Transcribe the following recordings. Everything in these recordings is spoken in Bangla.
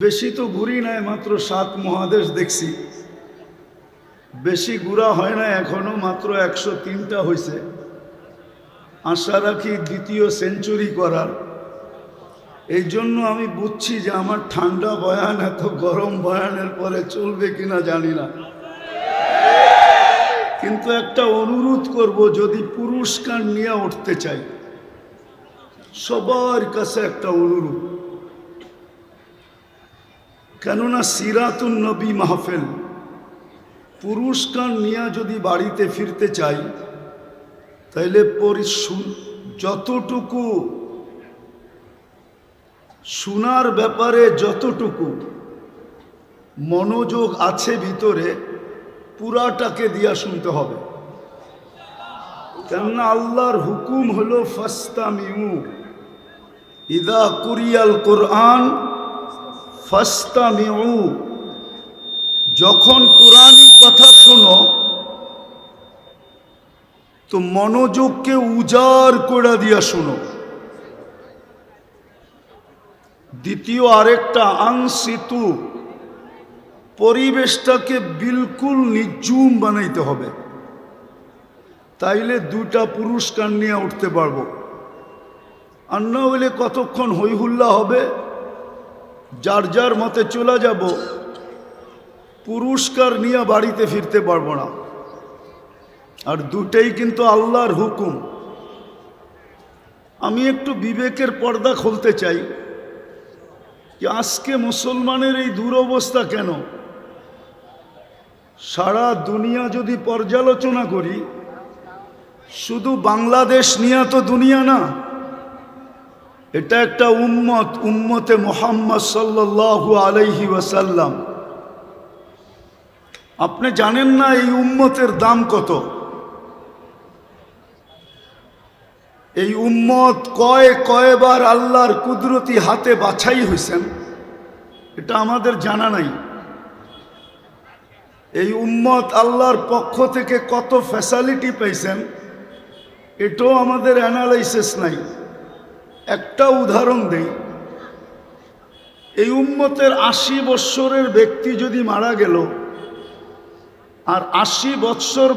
বেশি তো ঘুরি নাই, মাত্র সাত মহাদেশ দেখছি। বেশি ঘুরা হয় না এখনও মাত্র একশো তিনটা হয়েছে আশা রাখি দ্বিতীয় সেঞ্চুরি করার। এই জন্য আমি বুঝছি যে আমার ঠান্ডা বয়ান এত গরম বয়ানের পরে চলবে কিনা জানি না। কিন্তু একটা অনুরোধ করব, যদি পুরস্কার নিয়ে উঠতে চাই, সবার কাছে একটা অনুরোধ। কেননা সিরাতুন নবী মাহফিল পুরস্কার নিয়ে যদি বাড়িতে ফিরতে চাই, তাইলে পরি শু- যতটুকু শোনার ব্যাপারে যতটুকু মনোযোগ আছে ভিতরে, পুরাটাকে দিয়া শুনতে হবে। কেননা আল্লাহর হুকুম হলো ফাস্তামিউ, ইদা কুরিয়াল কোরআন ফাস্তামিউ, যখন কোরআনি কথা শোনো, তো মনোযোগকে উজাড় করে দিয়া শোনো। দ্বিতীয় আরেকটা আংসিতু পরিবেশটাকে বিলকুল নিজুম বানাইতে হবে। তাইলে দুটা পুরস্কার নিয়ে উঠতে পারব। আর না হইলে কতক্ষণ হইহুল্লা হবে? যার যার মতে চলে যাব, পুরস্কার নিয়ে বাড়িতে ফিরতে পারব না। আর দুটেই কিন্তু আল্লাহর হুকুম। আমি একটু বিবেকের পর্দা খুলতে চাই যে আজকে মুসলমানের এই দুরবস্থা কেন? সারা দুনিয়া যদি পর্যালোচনা করি, শুধু বাংলাদেশ নিয়ে তো দুনিয়া না এটা একটা উম্মত, উম্মতে মোহাম্মদ সাল্লাল্লাহু আলাইহি ওয়াসাল্লাম। আপনি জানেন না এই উম্মতের দাম কত? এই উম্মত কয়, কয়বার আল্লাহর কুদরতি হাতে বাছাই হয়েছেন এটা আমাদের জানা নাই। এই উম্মত আল্লাহর পক্ষ থেকে কত ফ্যাসালিটি পাইছেন, এটাও আমাদের অ্যানালাইসিস নাই। একটা উদাহরণ দেই। এই উম্মতের আশি বৎসরের ব্যক্তি যদি মারা গেল, আর আশি বৎসর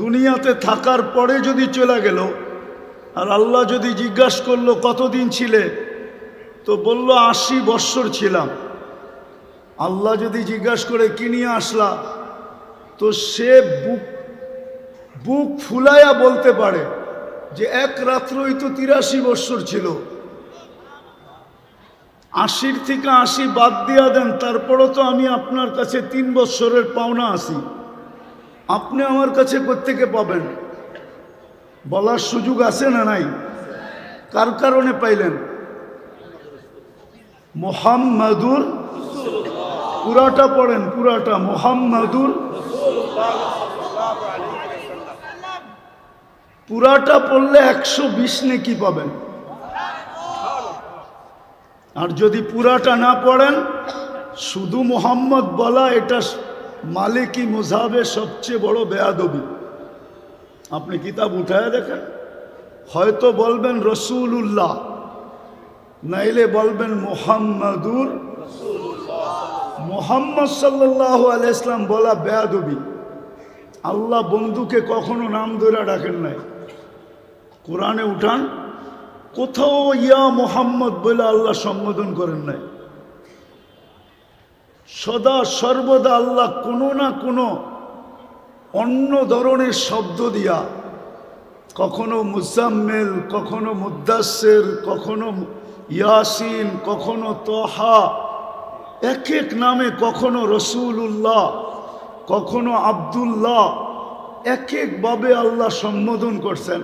দুনিয়াতে থাকার পরে যদি চলে গেল, আর আল্লাহ যদি জিজ্ঞাসা করল, কতদিন ছিলে? তো বলল, আশি বৎসর ছিলাম। আল্লাহ যদি জিজ্ঞাসা করে, কি নিয়ে আসলা? তো সে বুক বুক ফুলাইয়া বলতে পারে যে এক রাত্রই তো তিরাশি বৎসর ছিল। আশির থেকে আশি বাদ দিয়া দেন, তারপরও তো আমি আপনার কাছে তিন বৎসরের পাওনা আসি আপনি আমার কাছে কোত্থেকে পাবেন। বলার সুযোগ আছে না নাই? কার কারণে পাইলেন? মোহাম্মদুর? পুরাটা পড়েন, পুরাটা। মোহাম্মদুর? পুরাটা পড়লে একশো বিশ নেকি পাবেন। আর যদি পুরাটা না পড়েন, শুধু মোহাম্মদ বলা এটা মালিকি মুজাবের সবচেয়ে বড় বেয়াদবি। আপনি কিতাব উঠায় দেখেন, হয়তো বলবেন রসুল্লাহ নাইলে বলবেন মোহাম্মদুর মোহাম্মদ সাল্লাহ আলাইসলাম বলা বেয়াদবি। আল্লাহ বন্ধুকে কখনো নাম ধরে ডাকেন নাই। কোরআনে উঠান, কোথাও ইয়া মোহাম্মদ বলে আল্লাহ সম্বোধন করেন নাই। সদা সর্বদা আল্লাহ কোনো না কোনো অন্য ধরনের শব্দ দিয়া, কখনো মুজাম্মেল, কখনো মুদাসের কখনো ইয়াসিন, কখনো তহা, এক এক নামে কখনো রসুল্লাহ কখনো আবদুল্লাহ, এক একভাবে আল্লাহ সম্বোধন করছেন।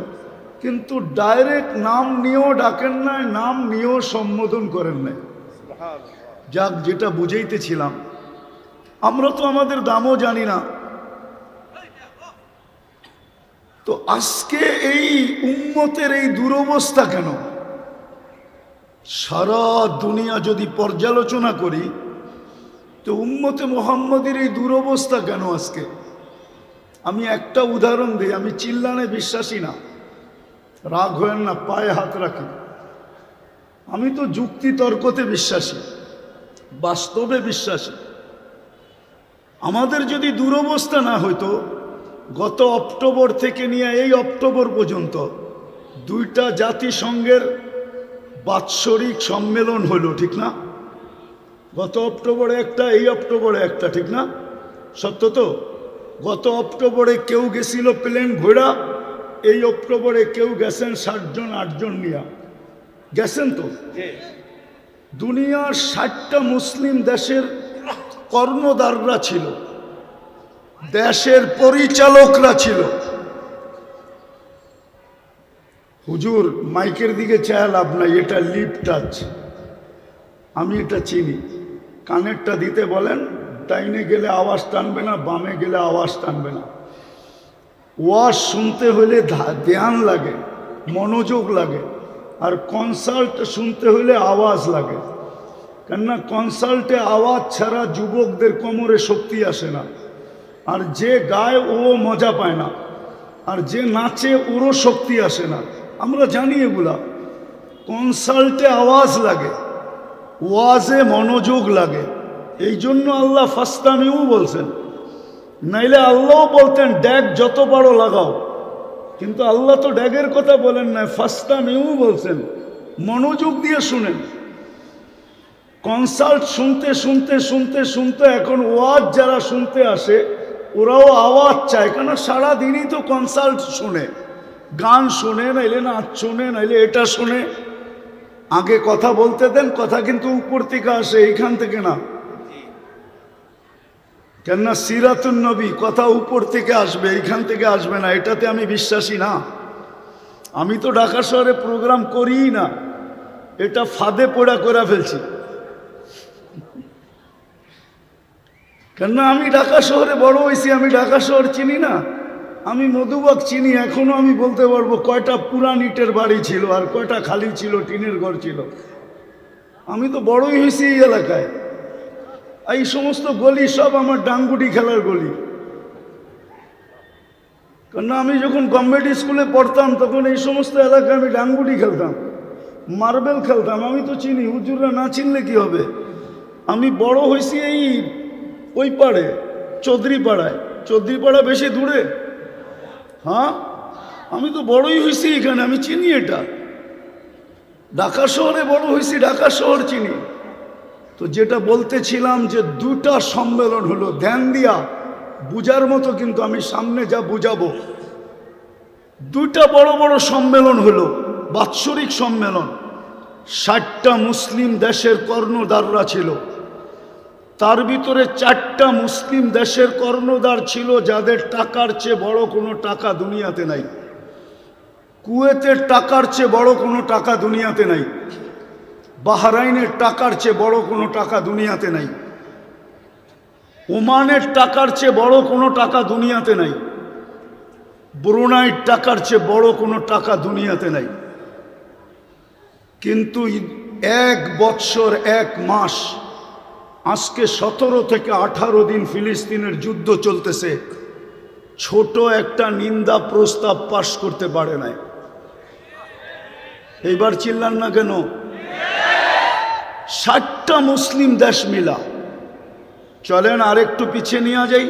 কিন্তু ডাইরেক্ট নাম নিয়েও ডাকেন নাই নাম নিয়েও সম্বোধন করেন নাই। যাক যেটা বুঝাইতেছিলাম। আমরা তো আমাদের দামও জানি না। তো আজকে এই উম্মতের এই দুরবস্থা কেন? সারা দুনিয়া যদি পর্যালোচনা করি তো উম্মতে মোহাম্মদের এই দুরবস্থা কেন আজকে? আমি একটা উদাহরণ দিই আমি চিল্লানে বিশ্বাসী না। রাগ হয়েন না পায়ে হাত রাখি। আমি তো যুক্তি তর্কতে বিশ্বাসী, বাস্তবে বিশ্বাসী। আমাদের যদি দুরবস্থা না হইতো, গত অক্টোবর থেকে নিয়ে এই অক্টোবর পর্যন্ত দুইটা জাতিসংঘের বাৎসরিক সম্মেলন হলো ঠিক না? গত অক্টোবরে একটা, এই অক্টোবরে একটা, ঠিক না? সত্য তো? গত অক্টোবরে কেউ গেছিল প্লেন ঘোড়া এই অক্টোবরে কেউ গেছেন ষাটজন আটজন নিয়া। গেছেন তো? দুনিয়ার ষাটটা মুসলিম দেশের কর্ণদাররা ছিল। দেশের পরিচালকরা ছিল। হুজুর মাইকের দিকে চায় লাভ নাই এটা লিপ টাচ। আমি এটা চিনি। কানেরটা দিতে বলেন ডাইনে গেলে আওয়াজ টানবে না বামে গেলে আওয়াজ টানবে না। ওয়াজ শুনতে হলে ধ্যান লাগে, মনোযোগ লাগে, আর কনসাল্ট শুনতে হলে আওয়াজ লাগে। কেননা কনসাল্টে আওয়াজ ছাড়া যুবকদের কোমরে শক্তি আসে না। আর যে গায় ও মজা পায় না, আর যে নাচে ওরও শক্তি আসে না। আমরা জানি এগুলা। কনসাল্টে আওয়াজ লাগে, ওয়াজে মনোযোগ লাগে। এই জন্য আল্লাহ ফাস্তামিও বলছেন নাইলে আল্লাহ বলতেন ড্যাগ যত বড় লাগাও। কিন্তু আল্লাহ তো ড্যাগের কথা বলেন না ফাস্তামিও বলছেন, মনোযোগ দিয়ে শুনেন। কনসাল্ট শুনতে শুনতে শুনতে শুনতে এখন ওয়াজ যারা শুনতে আসে, ওরাও আওয়াজ চায় কেন সারাদিনই তো কনসাল্ট শুনে। গান শুনে, নাইলে নাচ শুনে, নাইলে এটা শুনে। আগে কথা বলতে দেন, কথা কিন্তু উপর থেকে আসে, এইখান থেকে না। কেননা সিরাতুন নবী কথা উপর থেকে আসবে, এইখান থেকে আসবে না, এটাতে আমি বিশ্বাসী না। আমি তো ঢাকা শহরে প্রোগ্রাম করিই না, এটা ফাঁদে পোড়া করে ফেলছি। কেননা আমি ঢাকা শহরে বড় হয়েছি, আমি ঢাকা শহর চিনি না, আমি মধুবাগ চিনি, এখনও আমি বলতে পারব কয়টা পুরান ইটের বাড়ি ছিল আর কয়টা খালি ছিল, টিনের ঘর ছিল। আমি তো বড়ই হয়েছি এই এলাকায়। এই সমস্ত গলি সব আমার ডাঙ্গুটি খেলার গলি। কেননা আমি যখন গভর্নমেন্ট স্কুলে পড়তাম, তখন এই সমস্ত এলাকায় আমি ডাঙ্গুটি খেলতাম, মার্বেল খেলতাম। আমি তো চিনি, হুজুররা না চিনলে কি হবে? আমি বড় হয়েছি এই, ওই পাড়ে চৌধুরী পাড়ায় চৌধুরী পাড়া বেশি দূরে? হ্যাঁ? আমি তো বড়ই হয়েছি এখানে, আমি চিনি এটা। ঢাকা শহরে বড় হয়েছি, ঢাকা শহর চিনি। তো যেটা বলতেছিলাম যে দুটা সম্মেলন হলো, ধ্যান দিয়া বুঝার মতো কিন্তু আমি সামনে যা বুঝাবো। দুইটা বড় বড় সম্মেলন হলো, বাৎসরিক সম্মেলন। ষাটটা মুসলিম দেশের কর্ণদাররা ছিল। তার ভিতরে চারটা মুসলিম দেশের কর্ণদার ছিল, যাদের টাকার চেয়ে বড় কোনো টাকা দুনিয়াতে নাই। কুয়েতের টাকার চেয়ে বড় কোনো টাকা দুনিয়াতে নাই। বাহরাইনের টাকার চেয়ে বড় কোনো টাকা দুনিয়াতে নাই। ওমানের টাকার চেয়ে বড় কোনো টাকা দুনিয়াতে নাই। ব্রুনাইয়ের টাকার চেয়ে বড় কোনো টাকা দুনিয়াতে নাই। কিন্তু এক বৎসর, এক মাস, আজকে সতেরো থেকে আঠারো দিন ফিলিস্তিনের যুদ্ধ চলতেছে। ছোট একটা নিন্দা প্রস্তাব পাশ করতে পারে নাই। এইবার চিল্লান না কেন? ষাটটা মুসলিম দেশ মিলা। চলেন আরেকটু পিছিয়ে নিয়ে যাই।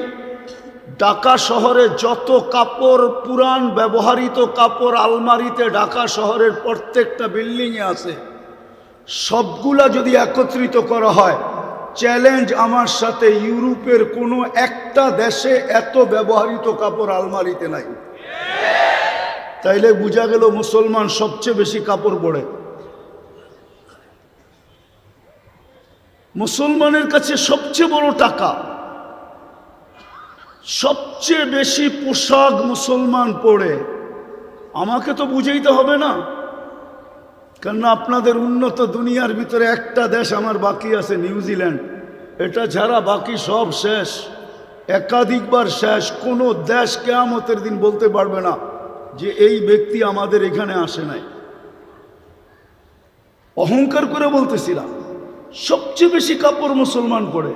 ঢাকা শহরে যত কাপড় পুরান ব্যবহৃত কাপড় আলমারিতে ঢাকা শহরের প্রত্যেকটা বিল্ডিংয়ে আছে, সবগুলা যদি একত্রিত করা হয়, চ্যালেঞ্জ আমার সাথে ইউরোপের কোনো একটা দেশে এত ব্যবহৃত কাপড় আলমারিতে নাই। তাইলে বোঝা গেল মুসলমান সবচেয়ে বেশি কাপড় পরে মুসলমানের কাছে সবচেয়ে বড় টাকা, সবচেয়ে বেশি পোশাক মুসলমান পরে, আমাকে তো বুঝাইতে হবে না। কেননা আপনাদের উন্নত দুনিয়ার ভিতরে একটা দেশ আমার বাকি আছে, নিউজিল্যান্ড। এটা ছাড়া বাকি সব শেষ। একাধিকবার শেষ। কোনো দেশ কেয়ামতের দিন বলতে পারবে না যে এই ব্যক্তি আমাদের এখানে আসে নাই। অহংকার করে বলতেছিলাম। সবচেয়ে বেশি কাপড় মুসলমান পরে।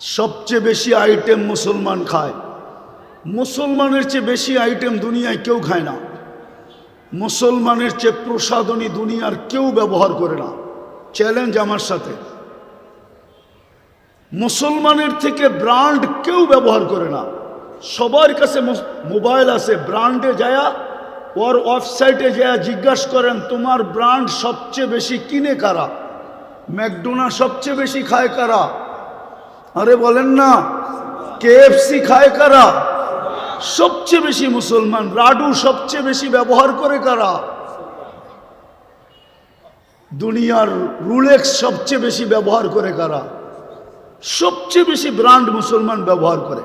সবচেয়ে বেশি আইটেম মুসলমান খায়। মুসলমানের চেয়ে বেশি আইটেম দুনিয়ায় কেউ খায় না। মুসলমানের চেয়ে প্রসাদনী দুনিয়ার কেউ ব্যবহার করে না। চ্যালেঞ্জ আমার সাথে। মুসলমানের থেকে ব্র্যান্ড কেউ ব্যবহার করে না। সবার কাছে মোবাইল আছে ব্র্যান্ডে যায়া ওর ওয়েবসাইটে যায়া জিজ্ঞাসা করেন, তোমার ব্র্যান্ড সবচেয়ে বেশি কিনে কারা? ম্যাকডোনা সবচেয়ে বেশি খায় কারা? আরে বলেন না কেএফসি খায় কারা? সবচেয়ে বেশি মুসলমান রাডু সবচেয়ে বেশি ব্যবহার করে কারা? দুনিয়ার রুলেক্স সবচেয়ে বেশি ব্যবহার করে কারা? সবচেয়ে বেশি ব্র্যান্ড মুসলমান ব্যবহার করে।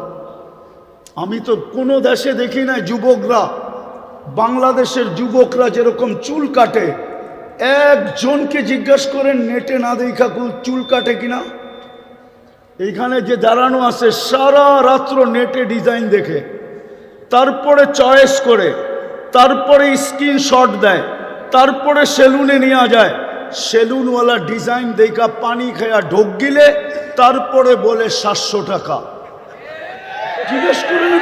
আমি তো কোনো দেশে দেখি না যুবকরা, বাংলাদেশের যুবকরা যেরকম চুল কাটে একজনকে জিজ্ঞাসা করেন, নেটে না দেখা চুল কাটে কিনা? এইখানে যে দাঁড়ানো আছে, সারা রাত্র নেটে ডিজাইন দেখে। তারপরে চয়েস করে, তারপরে স্ক্রিনশট দেয়, তারপরে সেলুনে নেওয়া যায়। সেলুনওয়ালা ডিজাইন দেখা পানি খেয়া ঢোক গিলে, তারপরে বলে সাতশো টাকা। জিজ্ঞেস করেন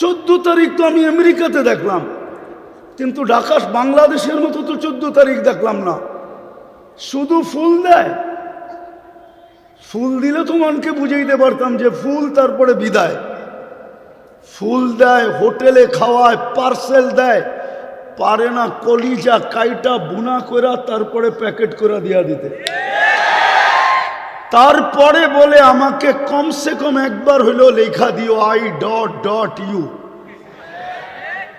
চোদ্দ তারিখ তো আমি আমেরিকাতে দেখলাম। কিন্তু ঢাকা বাংলাদেশের মতো তো চোদ্দ তারিখ দেখলাম না। শুধু ফুল দেয়। ফুল দিলে তো মনকে বুঝাইতে পারতাম যে ফুল তারপরে বিদায়। ফুল দেয়, হোটেলে খাওয়ায়, পার্সেল দেয়। পারে না কলিজা, কাইটা, বুনা করা তারপরে প্যাকেট করে দিয়া দিতে। তারপরে বলে আমাকে কমসে কম একবার হইলেও লেখা দিও আই ডট ডট ইউ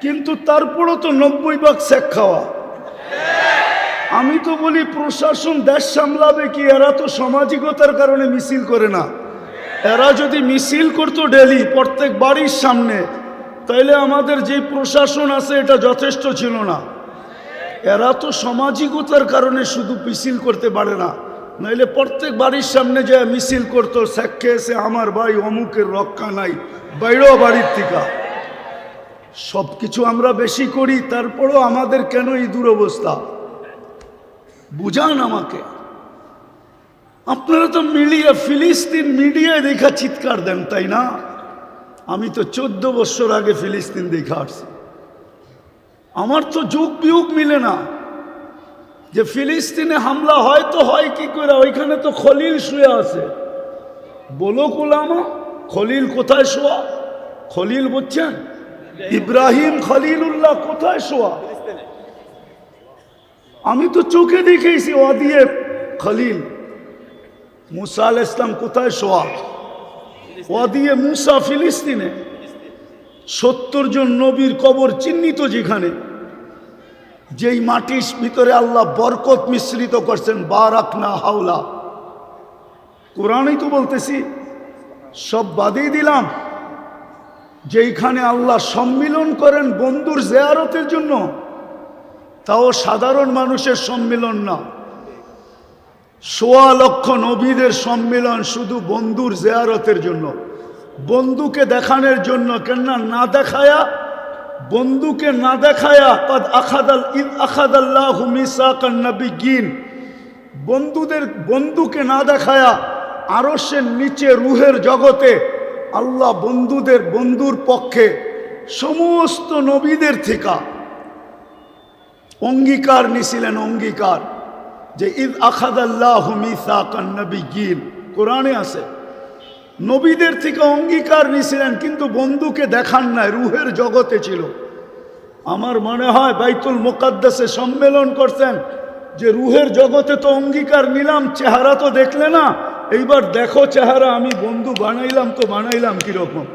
কিন্তু তারপরও তো নব্বই ভাগ শেখ খাওয়া। আমি তো বলি, প্রশাসন দেশ সামলাবে কি? এরা তো সামাজিকতার কারণে মিছিল করে না। এরা যদি মিছিল করতো ডেলি, প্রত্যেক বাড়ির সামনে, তাইলে আমাদের যে প্রশাসন আছে, এটা যথেষ্ট ছিল না। এরা তো সামাজিকতার কারণে শুধু মিছিল করতে পারে না। নাইলে প্রত্যেক বাড়ির সামনে যে মিছিল করতো সাক্ষে এসে আমার ভাই, অমুকের রক্ষা নাই, বাইরেও বাড়ির থেকে। সব কিছু আমরা বেশি করি, তারপরও আমাদের কেন এই দুরবস্থা? বুঝান আমাকে। আপনারা তো মিডিয়া ফিলিস্তিন মিডিয়ায় দেখা চিৎকার দেন, তাই না? আমি তো চোদ্দ বছর আগে ফিলিস্তিন দেখা আসছি। আমার তো যুগ বিয়োগ মিলে না। যে ফিলিস্তিনে হামলা হয় তো হয় কি করে? ওইখানে তো খলিল শুয়ে আছে। বলো কোলামা, খলিল কোথায় শোয়া? খলিল বুঝছেন? ইব্রাহিম খলিলুল্লাহ কোথায় শোয়া? আমি তো চোখে দেখেছি ওয়াদিয়ে খলিল। মুসা আল ইসলাম কোথায় শোয়া? ওয়াদিয়ে মুসা ফিলিস্তিনে। সত্তর জন নবীর কবর চিহ্নিত যেখানে। যেই মাটির ভিতরে আল্লাহ বরকত মিশ্রিত করছেন, বারাক না হাওলা। কোরআনই তো বলতেছি, সব বাদেই দিলাম। যেইখানে আল্লাহ সম্মিলন করেন বন্ধুর জেয়ারতের জন্য, তাও সাধারণ মানুষের সম্মিলন না। সোয়া লক্ষ নবীদের সম্মিলন শুধু বন্ধুর জেয়ারতের জন্য। বন্ধুকে দেখানোর জন্য কেননা না দেখায়া, বন্ধুকে না দেখায়া ইদ বন্ধুদের, বন্ধুকে না দেখায়া আরসের নিচে রুহের জগতে আল্লাহ বন্ধুদের বন্ধুর পক্ষে সমস্ত নবীদের থেকে। অঙ্গীকার নিছিলেন অঙ্গীকার যে ঈদ আখাদাল্লাহ মিসাকান নবিগিন। কোরআনে আছে। নবীদের থেকে অঙ্গীকার নিছিলেন কিন্তু বন্ধুকে দেখান নাই, রুহের জগতে ছিল। আমার মনে হয় বাইতুল মোকাদ্দাসে সম্মেলন করছেন যে রুহের জগতে তো অঙ্গীকার নিলাম, চেহারা তো দেখলে না। এইবার দেখো চেহারা, আমি বন্ধু বানাইলাম তো বানাইলাম কীরকম।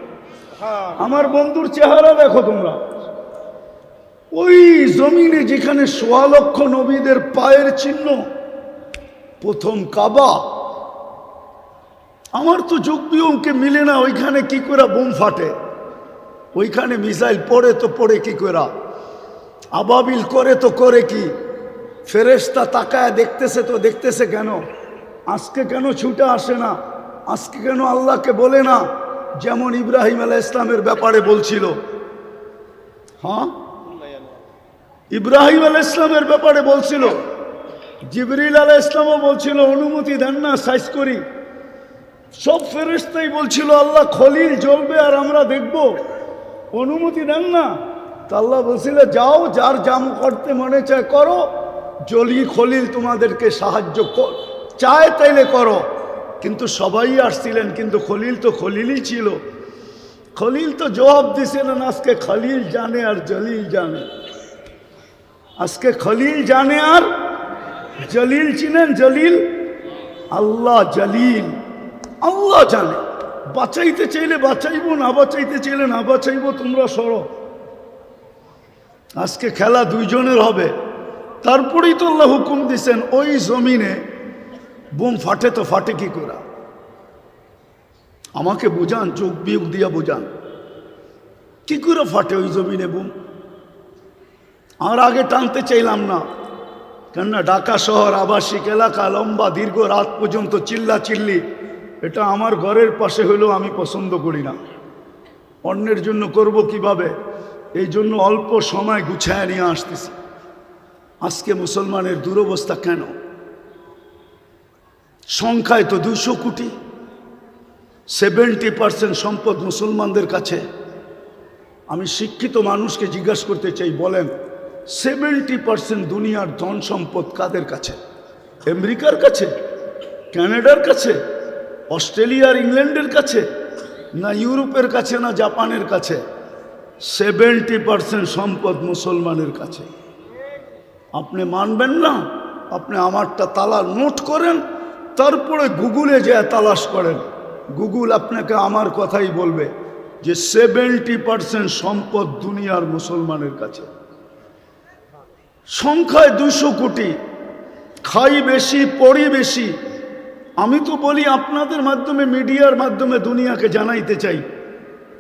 আমার বন্ধুর চেহারা দেখো তোমরা। ওই জমিনে যেখানে সোয়া লক্ষ নবীদের পায়ের চিহ্ন, প্রথম কাবা। আমার তো যোগ মিলে না, ওইখানে কি করে বোম ফাটে। ওইখানে মিসাইল পড়ে তো পড়ে কি করে আবাবিল করে তো করে কি। ফেরেস্তা তাকায় দেখতেছে তো দেখতেছে কেন? আজকে কেন ছুটে আসে না? আজকে কেন আল্লাহকে বলে না? যেমন ইব্রাহিম আলাহ ইসলামের ব্যাপারে বলছিল। হ্যাঁ? ইব্রাহিম আলাহ ইসলামের ব্যাপারে বলছিল। জিবরিল আলাহ ইসলামও বলছিল, অনুমতি দেন না, সাইজ করি। সব ফেরেস্তাই বলছিল, আল্লাহ খলিল জ্বলবে আর আমরা দেখব। অনুমতি দেন না? তা আল্লাহ বলছিল, যাও, যার জাম করতে মনে চায় করো। জলি খলিল তোমাদেরকে সাহায্য কর- চায় তাইলে করো। কিন্তু সবাই আসছিলেন, কিন্তু খলিল তো খলিলই ছিল। খলিল তো জবাব দিছিলেন আজকে খলিল জানে আর জলিল জানে। আজকে খলিল জানে আর জলিল চিনেন, জলিল? আল্লাহ জলিল, আল্লাহ জানে। বাঁচাইতে চাইলে বাঁচাইবো, না বাঁচাইতে চাইলে না বাঁচাইবো, তোমরা সরো। আজকে খেলা দুইজনের হবে। তারপরেই তো আল্লাহ হুকুম দিছেন, ওই জমিনে বোম ফাটে তো ফাটে কি করে? আমাকে বোঝান, চোখ বিয়োগ দিয়া বোঝান। কি করে ফাটে ওই জমিনে বোম আর আগে টানতে চাইলাম না। কেননা ঢাকা শহর আবাসিক এলাকা, লম্বা দীর্ঘ রাত পর্যন্ত চিল্লা চিল্লি এটা আমার ঘরের পাশে হলেও আমি পছন্দ করি না। অন্যের জন্য করব কীভাবে? এই জন্য অল্প সময় গুছায় নিয়ে আসতেছি। আজকে মুসলমানের দুরবস্থা কেন? সংখ্যায় তো দুইশো কোটি। সেভেন্টি পার্সেন্ট সম্পদ মুসলমানদের কাছে। আমি শিক্ষিত মানুষকে জিজ্ঞাসা করতে চাই, বলেন সেভেন্টি পার্সেন্ট দুনিয়ার ধন সম্পদ কাদের কাছে? আমেরিকার কাছে? কানাডার কাছে? অস্ট্রেলিয়ার ইংল্যান্ডের কাছে? না ইউরোপের কাছে না জাপানের কাছে? সেভেন্টি পার্সেন্ট সম্পদ মুসলমানের কাছে। আপনি মানবেন না, আপনি আমারটা তালা নোট করেন তারপরে গুগলে যে তালাশ করেন। গুগল আপনাকে আমার কথাই বলবে যে সেভেন্টি পার্সেন্ট সম্পদ দুনিয়ার মুসলমানের কাছে। সংখ্যায় দুশো কোটি, খাই বেশি, পড়ি বেশি। আমি তো বলি, আপনাদের মাধ্যমে, মিডিয়ার মাধ্যমে দুনিয়াকে জানাইতে চাই।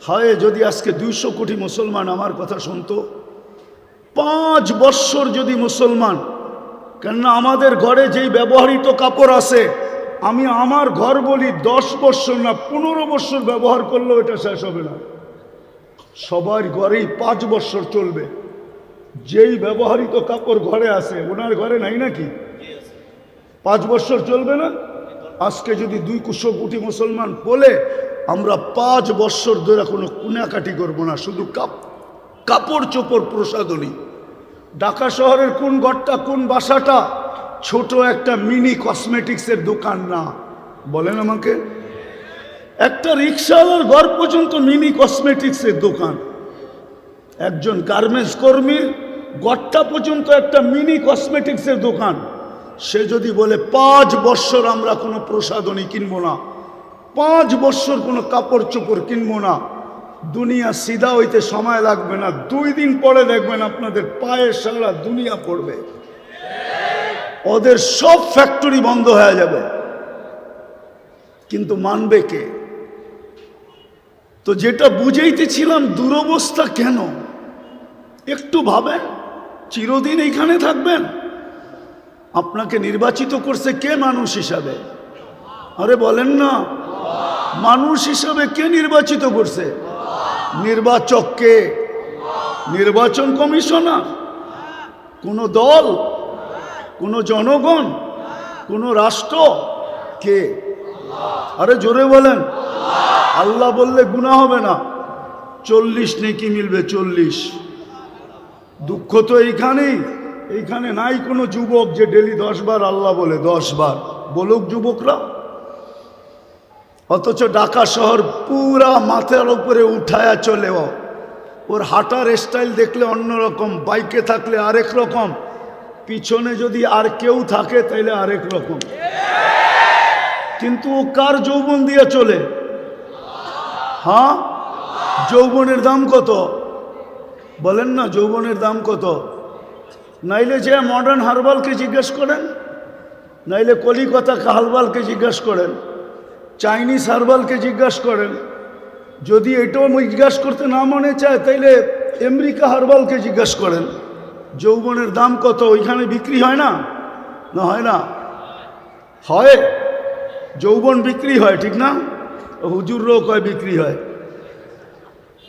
হয়, যদি আজকে দুইশো কোটি মুসলমান আমার কথা শুনতো, পাঁচ বৎসর যদি মুসলমান, কেননা আমাদের ঘরে যেই ব্যবহৃত কাপড় আছে আমি আমার ঘর বলি দশ বৎসর না পনেরো বৎসর ব্যবহার করলেও এটা শেষ হবে না। সবার ঘরেই পাঁচ বৎসর চলবে। যেই ব্যবহৃত কাপড় ঘরে আছে, ওনার ঘরে নাই নাকি? পাঁচ বৎসর চলবে না? আজকে যদি দুই কুশো কোটি মুসলমান বলে, আমরা পাঁচ বৎসর ধরে কোনো কুনাকাটি করব না, শুধু কাপ, কাপড় চোপড় প্রসাদনী ঢাকা শহরের কোন ঘরটা, কোন বাসাটা ছোট একটা মিনি কসমেটিক্সের দোকান না। বলেন আমাকে। একটা রিক্সাওয়ালার ঘর পর্যন্ত মিনি কসমেটিক্সের দোকান। একজন গার্মেন্টস কর্মীর গড়টা পর্যন্ত একটা মিনি কসমেটিক্সের দোকান। সে যদি বলে, পাঁচ বৎসর আমরা কোনো প্রসাদনী কিনবো না। পাঁচ বৎসর কোনো কাপড় চোপড় কিনবো না। দুনিয়া সিধা হইতে সময় লাগবে না। দুই দিন পরে দেখবেন আপনাদের পায়ে সারা দুনিয়া পড়বে। ওদের সব ফ্যাক্টরি বন্ধ হয়ে যাবে। কিন্তু মানবে কে? তো যেটা বুঝাইতেছিলাম, দুরবস্থা কেন? একটু ভাবেন, চিরদিন এইখানে থাকবেন? আপনাকে নির্বাচিত করছে কে মানুষ হিসাবে? আরে বলেন না। মানুষ হিসাবে কে নির্বাচিত করছে? নির্বাচককে নির্বাচন কমিশনার? কোন দল? কোন জনগণ, কোন রাষ্ট্র, কে? আরে জোরে বলেন। আল্লাহ বললে গুণা হবে না। চল্লিশ নেকি মিলবে, চল্লিশ। দুঃখ তো এইখানেই। এইখানে নাই কোনো যুবক যে ডেলি দশ বার আল্লাহ বলে দশ বার বলুক যুবকরা। অথচ ঢাকা শহর পুরা মাথার উপরে উঠায়া চলেও, ওর হাঁটার স্টাইল দেখলে অন্যরকম, বাইকে থাকলে আরেক রকম পিছনে যদি আর কেউ থাকে তাহলে আরেক রকম। কিন্তু ও কার যৌবন দিয়ে চলে? হ্যাঁ? যৌবনের দাম কত? বলেন না, যৌবনের দাম কত? নাইলে যে মডার্ন হারবালকে জিজ্ঞেস করেন, নাইলে কলিকতা হারবালকে জিজ্ঞেস করেন, চাইনিজ হারবালকে জিজ্ঞাসা করেন, যদি এটাও জিজ্ঞাসা করতে না মনে চায়, তাইলে আমেরিকা হারবালকে জিজ্ঞাসা করেন। যৌবনের দাম কত? ওইখানে বিক্রি হয় না? না, হয় না। হয়। যৌবন বিক্রি হয়, ঠিক না? হুজুররাও কয় বিক্রি হয়।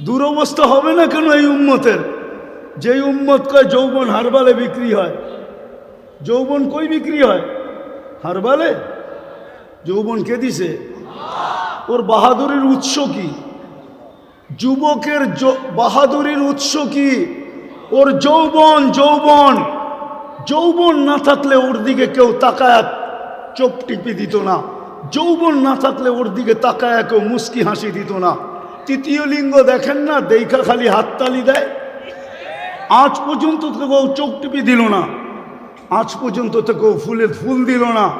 দুরবস্থা হবে না কেন এই উম্মতের? যেই উম্মত কয় যৌবন হারবালে বিক্রি হয়। যৌবন কই বিক্রি হয়? হারবালে যৌবন কে দিছে? ওর বাহাদুরের উৎস কি? যুবকের বাহাদুরির উৎস কি? ওর যৌবন যৌবন। যৌবন না থাকলে ওর দিকে কেউ তাকায় চোখ টিপি দিত না। যৌবন না থাকলে ওর দিকে তাকায় কেউ মুস্কি হাসি দিত না। তৃতীয় লিঙ্গ দেখেন না, দেখা খালি হাততালি দেয়। আজ পর্যন্ত তো কেউ চোখ টিপি দিল না। আজ পর্যন্ত তো কেউ ফুলের ফুল দিল না।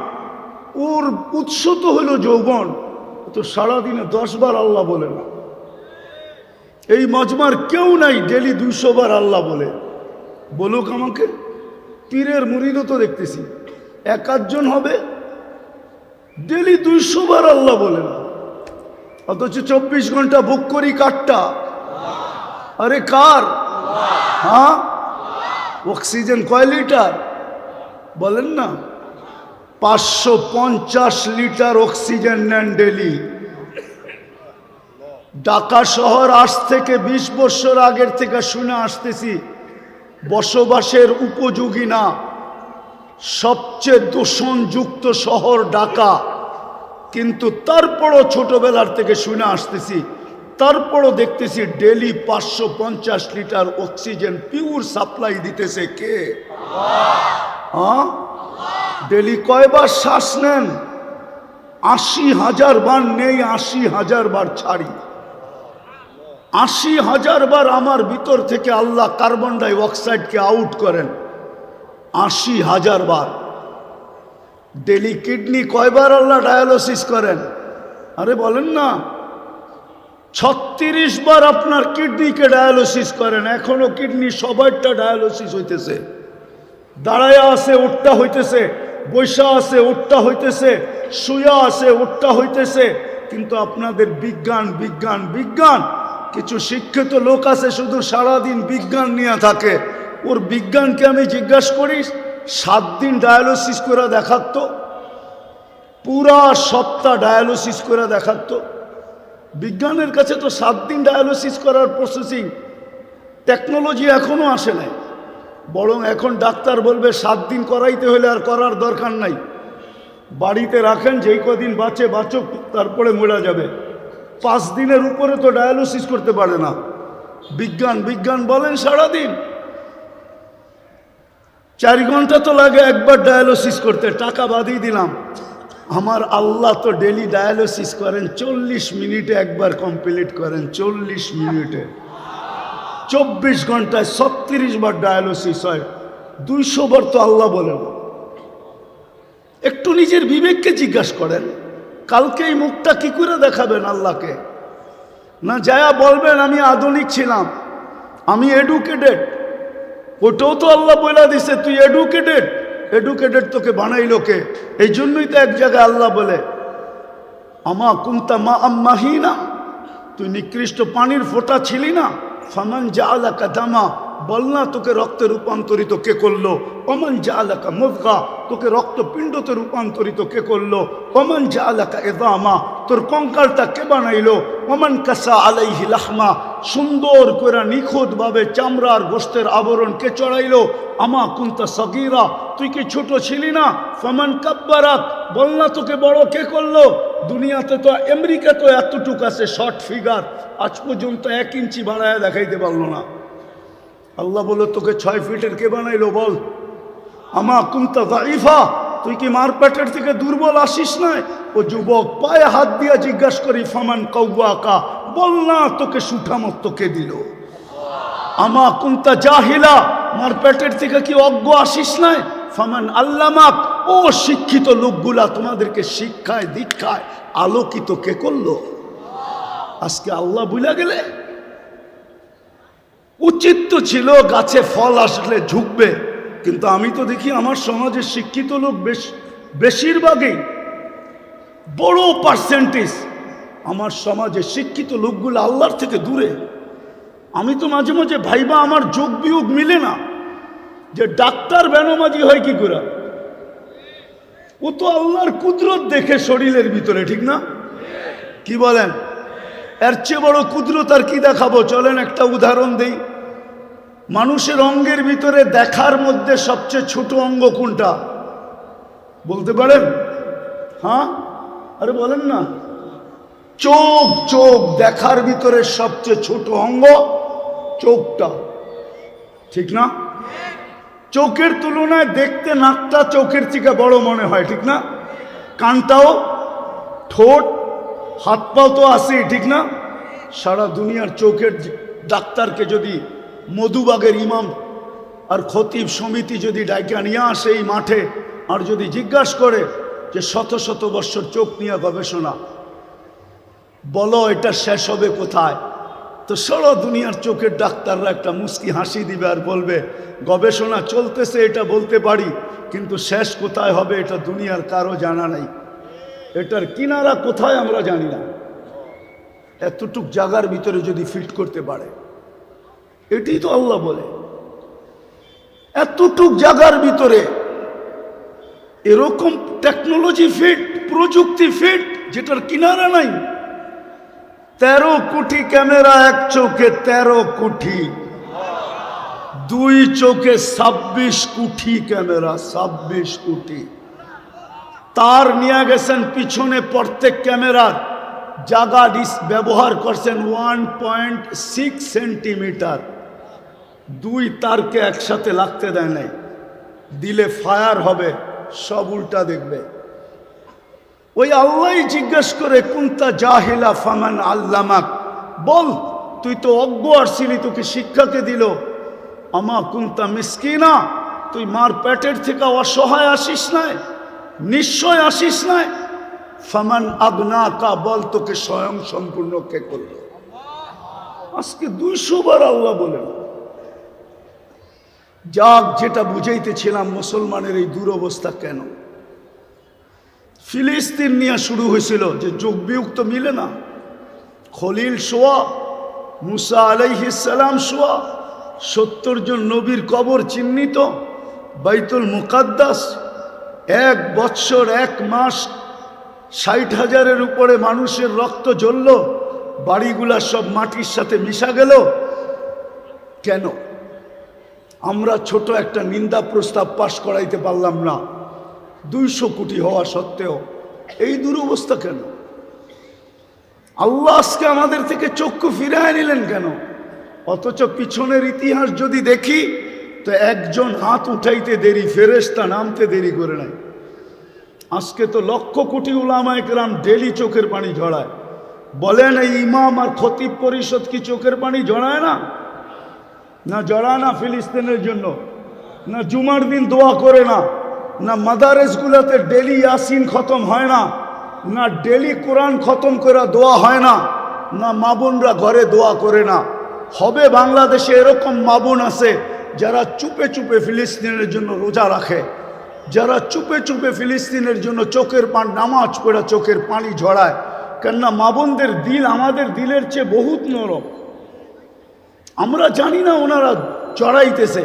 ওর উৎস তো হলো যৌবন। তো সারাদিনে দশ বার আল্লাহ বলে না। এই মজমার কেউ নাই, ডেলি দুইশো বার আল্লাহ বলে। বলুক আমাকে, পীরের মুরিদও তো দেখতেছি। এক আধজন হবে, ডেলি দুইশো বার আল্লাহ বলে না। অথচ চব্বিশ ঘণ্টা বুক করি কারটা। আরে কার? হ্যাঁ? অক্সিজেন কয় লিটার? বলেন না। পাঁচশো পঞ্চাশ লিটার অক্সিজেন নেন ডেলি। ঢাকা শহর আজ থেকে ২০ বছর আগের থেকে শুনে আসতেছি, বসবাসের উপযোগী না। সবচেয়ে দূষণযুক্ত শহর ঢাকা। কিন্তু তারপরও ছোটবেলার থেকে শুনে আসতেছি, তারপরও দেখতেছি ডেলি পাঁচশো পঞ্চাশ লিটার অক্সিজেন পিওর সাপ্লাই দিতেছে কে? হ্যাঁ? ডেলি কয়বার শ্বাস নেন? আশি হাজার বার নেই, আশি হাজার বার ছাড়ি। আশি হাজার বার আমার ভিতর থেকে আল্লাহ কার্বন ডাই অক্সাইডকে আউট করেন। আশি হাজার বার। ডেলি কিডনি কয়বার আল্লাহ ডায়ালিসিস করেন? আরে বলেন না। ছত্রিশ বার আপনার কিডনিকে ডায়ালিসিস করেন। এখনও কিডনি সবাইটা ডায়ালিসিস হইতেছে। দাঁড়ায়া আছে, উঠটা হইতেছে, বৈশা আছে, উঠটা হইতেছে, শুয়া আছে, উঠটা হইতেছে। কিন্তু আপনাদের বিজ্ঞান বিজ্ঞান বিজ্ঞান কিছু শিক্ষিত লোক আছে, শুধু সারাদিন বিজ্ঞান নিয়ে থাকে। ওর বিজ্ঞানকে আমি জিজ্ঞাসা করি, সাত দিন ডায়ালিসিস করে দেখাতো, পুরা সপ্তাহ ডায়ালিসিস করে দেখাতো। বিজ্ঞানের কাছে তো সাত দিন ডায়ালিসিস করার প্রসেসিং টেকনোলজি এখনও আসে নাই। বরং এখন ডাক্তার বলবে, সাত দিন করাইতে হলে আর করার দরকার নাই। বাড়িতে রাখেন, যেই কদিন বাঁচে, বাঁচুক, তারপরে মরা যাবে। পাঁচ দিনের উপরে তো ডায়ালিসিস করতে পারে না। বিজ্ঞান বিজ্ঞান বলেন সারাদিন। চার ঘণ্টা তো লাগে একবার ডায়ালিসিস করতে, টাকা বাদিয়ে দিলাম। আমার আল্লাহ তো ডেলি ডায়ালিসিস করেন, চল্লিশ মিনিটে একবার কমপ্লিট করেন, চল্লিশ মিনিটে। চব্বিশ ঘন্টায় ছত্রিশ বার ডায়ালিসিস হয়, দুইশো বার তো আল্লাহ বলেন। একটু নিজের বিবেককে জিজ্ঞাসা করেন। কালকে এই মুখটা কি করে দেখাবেন আল্লাহকে? না যায়া বলবেন, আমি আধুনিক ছিলাম, আমি এডুকেটেড ওটাও তো আল্লাহ বইলা দিছে, তুই এডুকেটেড এডুকেটেড তোকে বানাইলো কে? এই জন্যই তো এক জায়গায় আল্লাহ বলে, আমা কুন্তা মা আম্মাহিনা তুই নিকৃষ্ট পানির ফোঁটা ছিলি না? ফামান যা আলাকা দামা বল না তোকে রক্তে রূপান্তরিত কে করল? অমন যা আলাকা মুদগা, তোকে রক্তপিণ্ডতে রূপান্তরিত কে করল? অমন যা আলাকা এদামা তোর কঙ্কালটা কে বানাইলো? অমন কাসা আলাইহি লাহমা, সুন্দর করে নিখুঁতভাবে চামড়ার গোস্তের আবরণ কে চড়াইলো? আমা কুন্তা সগিরা, তুই কি ছোট ছিলি না? ফমান কাব্বারাত বল না তোকে বড় কে করল? দুনিয়াতে তো আমেরিকা তো এতটুক আছে, শর্ট ফিগার। আজ পর্যন্ত এক ইঞ্চি বাড়ায় দেখাইতে পারল না। আল্লাহ বলে, তোকে ছয় ফিটের কে বানাইলো বল? আমা কুন্তা দাইফা তুই কি মার পেটের থেকে দুর্বল আসিস নাই? ও যুবক, পায়ে হাত দিয়া জিজ্ঞাসা করি, ফামান কৌয়াকা বল, না, তোকে সুঠামত তোকে দিল? আমা কুন্তা জাহিলা? মার পেটের থেকে কি অজ্ঞ আসিস নাই? ফামান আল্লামাক? ও শিক্ষিত লোকগুলা তোমাদেরকে শিক্ষায়, দীক্ষায় আলোকিত কে করল? আজকে আল্লাহ বুঝা গেলে উচিত তো ছিল গাছে ফল আসলে ঝুঁকবে। কিন্তু আমি তো দেখি আমার সমাজে শিক্ষিত লোক বেশ, বেশিরভাগই বড় পার্সেন্টেজ আমার সমাজে শিক্ষিত লোকগুলো আল্লাহর থেকে দূরে। আমি তো মাঝে মাঝে ভাইবা আমার যোগ বিয়োগ মিলে না। যে ডাক্তার বেনমাজি হয় কি করে? ও তো আল্লাহর কুদরত দেখে শরীরের ভিতরে, ঠিক না? কি বলেন? এর চেয়ে বড় কুদরত আর কি দেখাবো? চলেন একটা উদাহরণ দেই। মানুষের অঙ্গের ভিতরে দেখার মধ্যে সবচেয়ে ছোট অঙ্গ কোনটা? বলতে পারেন? হ্যাঁ? আরে বলেন না। চোখ চোখ দেখার ভিতরে সবচেয়ে ছোট অঙ্গ চোখটা। ঠিক না? চোখের তুলনায় দেখতে নাকটা চোখের থেকে বড় মনে হয়, ঠিক না? কানটাও ঠোঁট হাত পাও তো আছে ঠিক না? সারা দুনিয়ার চোখের ডাক্তারকে যদি মধুবাগের ইমাম আর খতিব সমিতি যদি ডাইকা নিয়ে আসে এই মাঠে আর যদি জিজ্ঞাসা করে যে শত শত বৎসর চোখ নিয়ে গবেষণা, বলো এটা শেষ হবে কোথায়? তো সারা দুনিয়ার চোখের ডাক্তাররা একটা মুস্কি হাসি দিবে আর বলবে, গবেষণা চলতেছে এটা বলতে পারি, কিন্তু শেষ কোথায় হবে এটা দুনিয়ার কারও জানা নাই। এটার কিনারা কোথায় আমরা জানি না। এতটুক জায়গার ভিতরে যদি ফিট করতে পারে। এটি তো আল্লাহ বলে। এতটুক জায়গার ভিতরে এরকম টেকনোলজি ফিট প্রযুক্তি ফিট যেটার কিনারা নাই, তেরো কোটি ক্যামেরা এক চোখে তেরো কোটি। দুই চোখে ছাব্বিশ কোটি ক্যামেরা, ছাব্বিশ কোটি। তার নিয়ে গেছেন পিছনে প্রত্যেক ক্যামেরার। জাগা ডিস ব্যবহার করছেন ওয়ান পয়েন্ট সিক্স সেন্টিমিটার দুই তারকে একসাথে লাগতে দেয় নাই। দিলে ফায়ার হবে, সব উল্টা দেখবে। ওই আল্লাহ জিজ্ঞেস করে, কুন্তা জাহিলা ফামান আল্লামাক? বল, তুই তো অজ্ঞ আসছিলি তোকে শিক্ষাকে দিল? আমা কুন্তা মিসকিনা, তুই মার পেটের থেকে অসহায় আসিস নাই নিশ্চয় আসিস নাই। ফামান আগনা কা বল তোকে স্বয়ং সম্পূর্ণ কে করল? আজকে দুইশো বার আল্লাহ বলেন যাক, যেটা বুঝাইতেছিলাম, মুসলমানের এই দুরবস্থা কেন? ফিলিস্তিন নিয়ে শুরু হয়েছিল যে যোগ বিয়োগ তো মিলে না। খলিল সোয়া মুসা আলাইহিসালাম সোয়া সত্তর জন নবীর কবর চিহ্নিত, বাইতুল মুকাদ্দাস, এক বৎসর, এক মাস, ষাট হাজারের উপরে মানুষের রক্ত জ্বলল, বাড়িগুলা সব মাটির সাথে মিশা গেল। কেন? আমরা ছোট একটা নিন্দা প্রস্তাব পাশ করাইতে পারলাম না। দুইশো কোটি হওয়া সত্ত্বেও, এই দুরবস্থা কেন? আল্লাহ আজকে আমাদের থেকে চক্ষু ফিরায় নিলেন কেন? অথচ পিছনের ইতিহাস যদি দেখি, তো একজন হাত উঠাইতে দেরি ফেরেস্তা নামতে দেরি করে নাই। আজকে তো লক্ষ কোটি উলামায় কেরাম ডেলি চোখের পানি ঝড়ায় বলেন, এই ইমাম আর খতিব পরিষদ কি চোখের পানি ঝড়ায় না? না জড়ায় না ফিলিস্তিনের জন্য, না জুমার দিন দোয়া করে না না মাদারেসগুলোতে ডেলি ইয়াসিন খতম হয় না না ডেলি কোরআন খতম করে দোয়া হয় না না মাবুনরা ঘরে দোয়া করে না। হবে বাংলাদেশে এরকম মাবুন আছে যারা চুপে চুপে ফিলিস্তিনের জন্য রোজা রাখে, যারা চুপে চুপে ফিলিস্তিনের জন্য চোখের পান, নামাজ পড়ে চোখের পানি ঝড়ায় কেননা মাবনদের দিল আমাদের দিলের চেয়ে বহুত নরম। আমরা জানি না ওনারা চড়াইতেছে,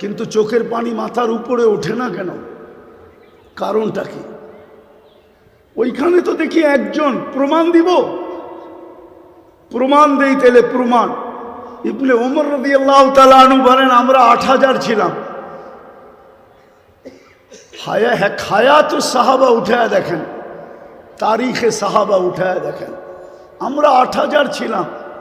কিন্তু চোখের পানি মাথার উপরে ওঠে না কেন? কারণটা কি? ওইখানে তো দেখি একজন প্রমাণ দিব? প্রমাণ দেই তেলে প্রমাণ। ইবনে ওমর রদি আল্লাহ তালু বলেন, আমরা আট হাজার ছিলাম। হায়া হ্যাঁ সাহাবা উঠায় দেখেন। তারিখে সাহাবা উঠায় দেখেন। আমরা আট হাজার ছিলাম।